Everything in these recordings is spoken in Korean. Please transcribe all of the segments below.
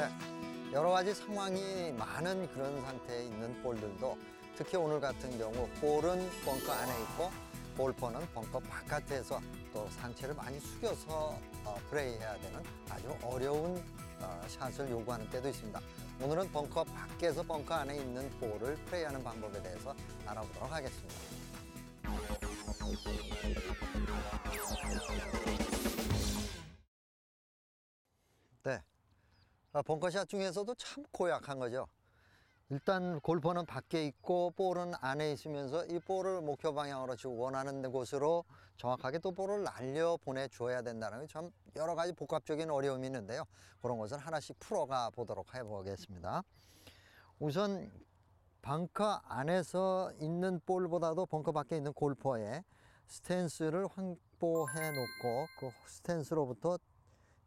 네, 여러 가지 상황이 많은 그런 상태에 있는 볼들도 특히 오늘 같은 경우 볼은 벙커 안에 있고 골퍼는 벙커 바깥에서 또 상체를 많이 숙여서 어, 플레이해야 되는 아주 어려운 어, 샷을 요구하는 때도 있습니다. 오늘은 벙커 밖에서 벙커 안에 있는 볼을 플레이하는 방법에 대해서 알아보도록 하겠습니다. 네. 아, 벙커샷 중에서도 참 고약한 거죠. 일단 골퍼는 밖에 있고 볼은 안에 있으면서 이 볼을 목표 방향으로 지금 원하는 곳으로 정확하게 또 볼을 날려 보내줘야 된다는 게 참 여러 가지 복합적인 어려움이 있는데요. 그런 것을 하나씩 풀어가 보도록 해보겠습니다. 우선 벙커 안에서 있는 볼보다도 벙커 밖에 있는 골퍼의 스탠스를 확보해 놓고 그 스탠스로부터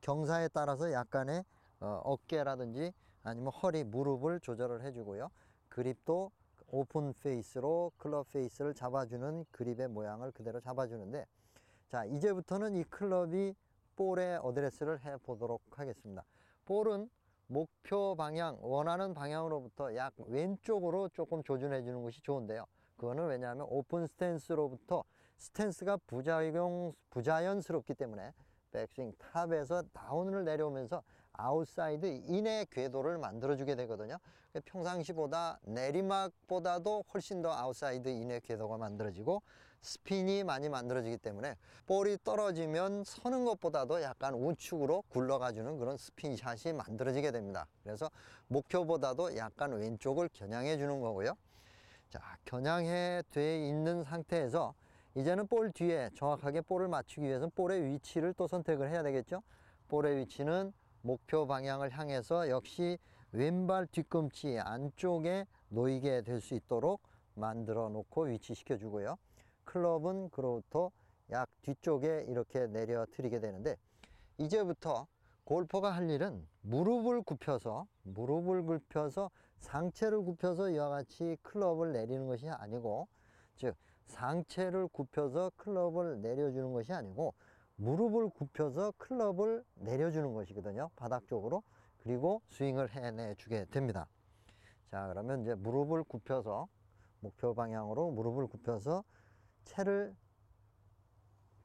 경사에 따라서 약간의 어, 어깨라든지 아니면 허리, 무릎을 조절을 해주고요. 그립도 오픈 페이스로 클럽 페이스를 잡아주는 그립의 모양을 그대로 잡아주는데 자 이제부터는 이 클럽이 볼의 어드레스를 해 보도록 하겠습니다. 볼은 목표 방향, 원하는 방향으로부터 약 왼쪽으로 조금 조준해 주는 것이 좋은데요. 그거는 왜냐하면 오픈 스탠스로부터 스탠스가 부작용, 부자연스럽기 때문에 백스윙 탑에서 다운을 내려오면서 아웃사이드 인의 궤도를 만들어 주게 되거든요. 평상시보다 내리막보다도 훨씬 더 아웃사이드 인의 궤도가 만들어지고 스핀이 많이 만들어지기 때문에 볼이 떨어지면 서는 것보다도 약간 우측으로 굴러가 주는 그런 스핀샷이 만들어지게 됩니다. 그래서 목표보다도 약간 왼쪽을 겨냥해 주는 거고요. 자, 겨냥해 돼 있는 상태에서 이제는 볼 뒤에 정확하게 볼을 맞추기 위해서는 볼의 위치를 또 선택을 해야 되겠죠. 볼의 위치는 목표 방향을 향해서 역시 왼발 뒤꿈치 안쪽에 놓이게 될 수 있도록 만들어 놓고 위치시켜 주고요. 클럽은 그로부터 약 뒤쪽에 이렇게 내려 드리게 되는데 이제부터 골퍼가 할 일은 무릎을 굽혀서 무릎을 굽혀서 상체를 굽혀서 이와 같이 클럽을 내리는 것이 아니고 즉 상체를 굽혀서 클럽을 내려주는 것이 아니고 무릎을 굽혀서 클럽을 내려주는 것이거든요. 바닥 쪽으로. 그리고 스윙을 해내 주게 됩니다. 자, 그러면 이제 무릎을 굽혀서 목표 방향으로 무릎을 굽혀서 채를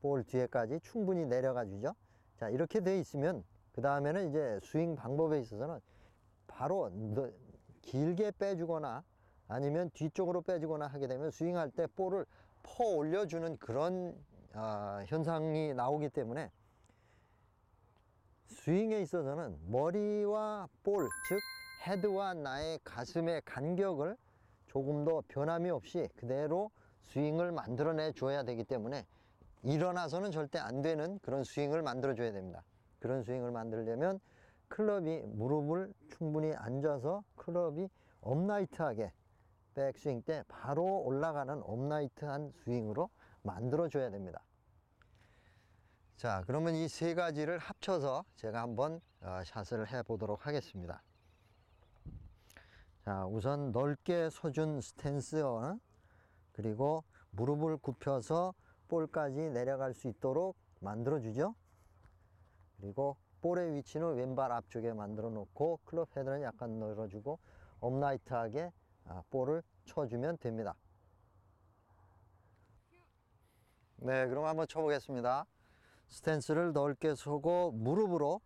볼 뒤에까지 충분히 내려가 주죠. 자, 이렇게 돼 있으면 그 다음에는 이제 스윙 방법에 있어서는 바로 길게 빼주거나 아니면 뒤쪽으로 빼주거나 하게 되면 스윙할 때 볼을 퍼 올려주는 그런 어, 현상이 나오기 때문에 스윙에 있어서는 머리와 볼, 즉 헤드와 나의 가슴의 간격을 조금 더 변함이 없이 그대로 스윙을 만들어내 줘야 되기 때문에 일어나서는 절대 안 되는 그런 스윙을 만들어 줘야 됩니다. 그런 스윙을 만들려면 클럽이 무릎을 충분히 앉아서 클럽이 업라이트하게 백스윙 때 바로 올라가는 업라이트한 스윙으로 만들어 줘야 됩니다. 자, 그러면 이 세 가지를 합쳐서 제가 한번 어, 샷을 해 보도록 하겠습니다. 자, 우선 넓게 서준 스탠스, 그리고 무릎을 굽혀서 볼까지 내려갈 수 있도록 만들어 주죠. 그리고 볼의 위치는 왼발 앞쪽에 만들어 놓고 클럽 헤드는 약간 늘어주고 업라이트하게 아, 볼을 쳐주면 됩니다. 네, 그럼 한번 쳐보겠습니다. 스탠스를 넓게 서고 무릎으로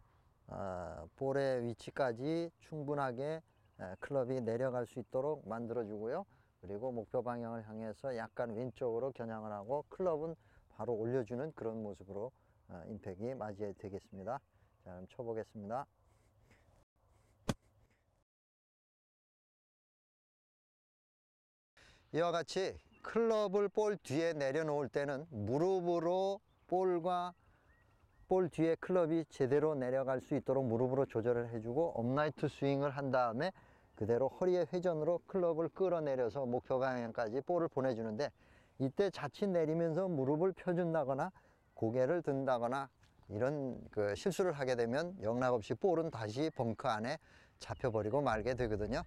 어, 볼의 위치까지 충분하게 에, 클럽이 내려갈 수 있도록 만들어 주고요. 그리고 목표 방향을 향해서 약간 왼쪽으로 겨냥을 하고 클럽은 바로 올려주는 그런 모습으로 어, 임팩이 맞이해 되겠습니다. 자, 그럼 쳐보겠습니다. 이와 같이 클럽을 볼 뒤에 내려놓을 때는 무릎으로 볼과 볼 뒤에 클럽이 제대로 내려갈 수 있도록 무릎으로 조절을 해주고 업라이트 스윙을 한 다음에 그대로 허리의 회전으로 클럽을 끌어내려서 목표 방향까지 볼을 보내주는데 이때 자칫 내리면서 무릎을 펴준다거나 고개를 든다거나 이런 그 실수를 하게 되면 영락없이 볼은 다시 벙커 안에 잡혀버리고 말게 되거든요.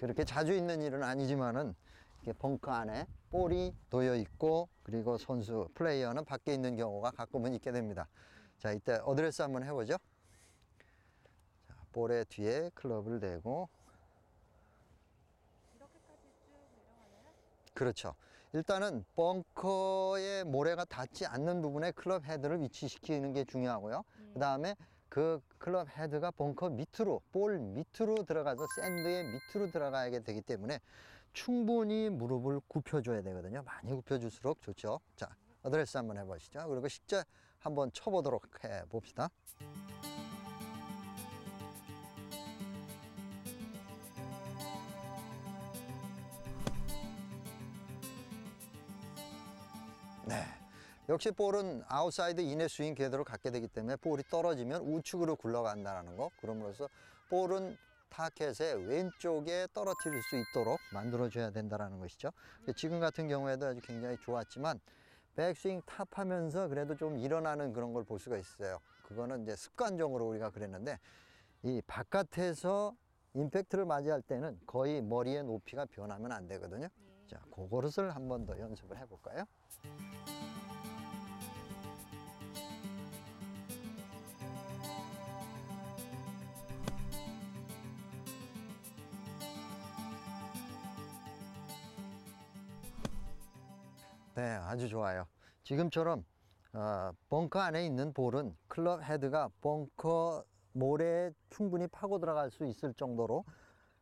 그렇게 자주 있는 일은 아니지만은 이렇게 벙커 안에 볼이 놓여 있고 그리고 선수 플레이어는 밖에 있는 경우가 가끔은 있게 됩니다. 자, 이때 어드레스 한번 해보죠. 자, 볼의 뒤에 클럽을 대고? 그렇죠. 일단은 벙커에 모래가 닿지 않는 부분에 클럽 헤드를 위치시키는 게 중요하고요. 네. 그 다음에 그 클럽 헤드가 벙커 밑으로, 볼 밑으로 들어가서 샌드의 밑으로 들어가야 되기 때문에 충분히 무릎을 굽혀줘야 되거든요. 많이 굽혀줄수록 좋죠. 자, 어드레스 한번 해보시죠. 그리고 실제 한번 쳐보도록 해 봅시다. 역시 볼은 아웃사이드 인의 스윙 궤도를 갖게 되기 때문에 볼이 떨어지면 우측으로 굴러간다는 거. 그럼으로써 볼은 타켓의 왼쪽에 떨어뜨릴 수 있도록 만들어줘야 된다는 것이죠. 지금 같은 경우에도 아주 굉장히 좋았지만 백스윙 탑하면서 그래도 좀 일어나는 그런 걸 볼 수가 있어요. 그거는 이제 습관적으로 우리가 그랬는데 이 바깥에서 임팩트를 맞이할 때는 거의 머리의 높이가 변하면 안 되거든요. 네. 자, 그것을 한 번 더 연습을 해볼까요? 네, 아주 좋아요. 지금처럼 어, 벙커 안에 있는 볼은 클럽 헤드가 벙커 모래에 충분히 파고 들어갈 수 있을 정도로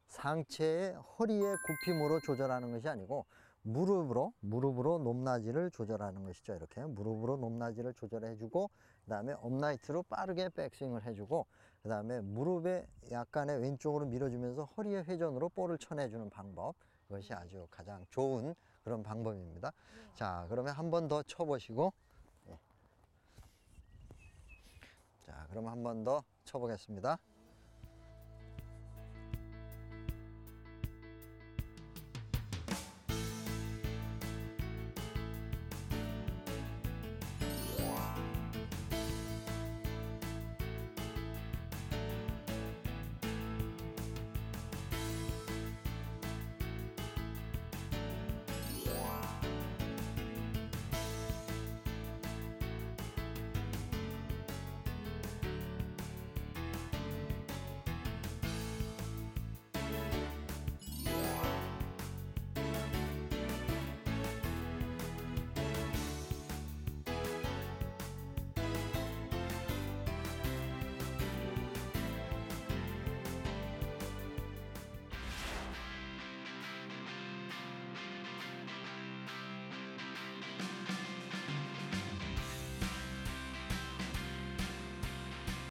상체의 허리의 굽힘으로 조절하는 것이 아니고 무릎으로 무릎으로 높낮이를 조절하는 것이죠. 이렇게 무릎으로 높낮이를 조절해 주고 그 다음에 업라이트로 빠르게 백스윙을 해 주고 그 다음에 무릎에 약간의 왼쪽으로 밀어주면서 허리의 회전으로 볼을 쳐내 주는 방법. 그것이 아주 가장 좋은 그런 방법입니다. 자, 그러면 한 번 더 쳐보시고 예. 자, 그럼 한 번 더 쳐보겠습니다.